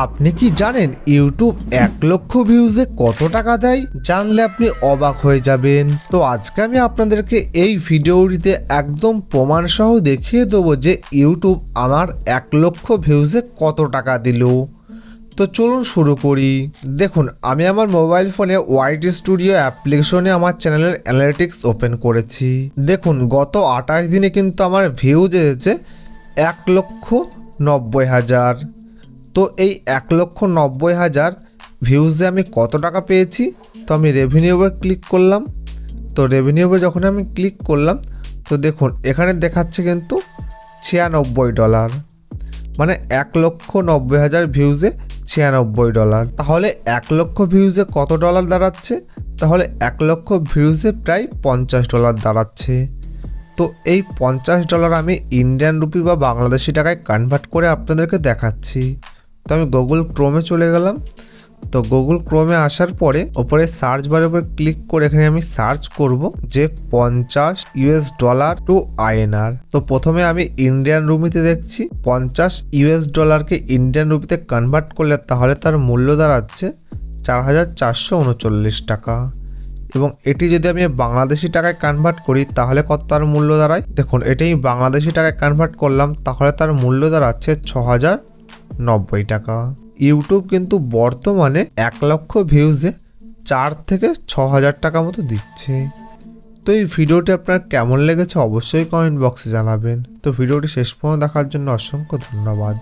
আপনি কি জানেন ইউটিউব এক লক্ষ ভিউজে কত টাকা দেয়? জানলে আপনি অবাক হয়ে যাবেন। তো আজকে আমি আপনাদেরকে এই ভিডিওটিতে একদম প্রমাণ সহ দেখিয়ে দেবো যে ইউটিউব আমার এক লক্ষ ভিউজে কত টাকা দিল। তো চলুন শুরু করি। দেখুন, আমি আমার মোবাইল ফোনে ওয়াইটি স্টুডিও অ্যাপ্লিকেশনে আমার চ্যানেলের অ্যানালিটিক্স ওপেন করেছি। দেখুন, গত আঠাশ দিনে কিন্তু আমার ভিউজ এসেছে এক লক্ষ নব্বই হাজার। তো এই এক লক্ষ নব্বই হাজার ভিউজে আমি কত টাকা পেয়েছি? তো আমি রেভিনিউবে ক্লিক করলাম। তো রেভিনিউ রেভিনিউবে যখন আমি ক্লিক করলাম, তো দেখুন, এখানে দেখাচ্ছে কিন্তু ছিয়ানব্বই ডলার মানে এক লক্ষ নব্বই হাজার ভিউজে ছিয়ানব্বই ডলার তাহলে এক লক্ষ ভিউজে কত ডলার দাঁড়াচ্ছে? তাহলে এক লক্ষ ভিউজে প্রায় পঞ্চাশ ডলার দাঁড়াচ্ছে। তো এই পঞ্চাশ ডলার আমি ইন্ডিয়ান রুপি বা বাংলাদেশি টাকায় কনভার্ট করে আপনাদেরকে দেখাচ্ছি। তো আমি গুগল ক্রোমে চলে গেলাম। তো গুগল ক্রোমে আসার পরে ওপরে সার্চ বারের উপর ক্লিক করে এখানে আমি সার্চ করব যে পঞ্চাশ ইউএস ডলার টু আইএনআর তো প্রথমে আমি ইন্ডিয়ান রুপিতে দেখছি, পঞ্চাশ ইউএস ডলারকে ইন্ডিয়ান রুপিতে কনভার্ট করলে তাহলে তার মূল্য দাঁড়াচ্ছে চার হাজার চারশো উনচল্লিশ টাকা। এবং এটি যদি আমি বাংলাদেশি টাকায় কনভার্ট করি, তাহলে কত তার মূল্য দাঁড়ায়? দেখুন, এটি আমি বাংলাদেশি টাকায় কনভার্ট করলাম, তাহলে তার মূল্য দাঁড়াচ্ছে ছ হাজার নব্বই টাকা। ইউটিউব কিন্তু বর্তমানে এক লক্ষ ভিউজে চার থেকে ছ হাজার টাকা মতো দিচ্ছে। তো এই ভিডিওটি আপনার কেমন লেগেছে অবশ্যই কমেন্ট বক্সে জানাবেন। তো ভিডিওটি শেষ পর্যন্ত দেখার জন্য অসংখ্য ধন্যবাদ।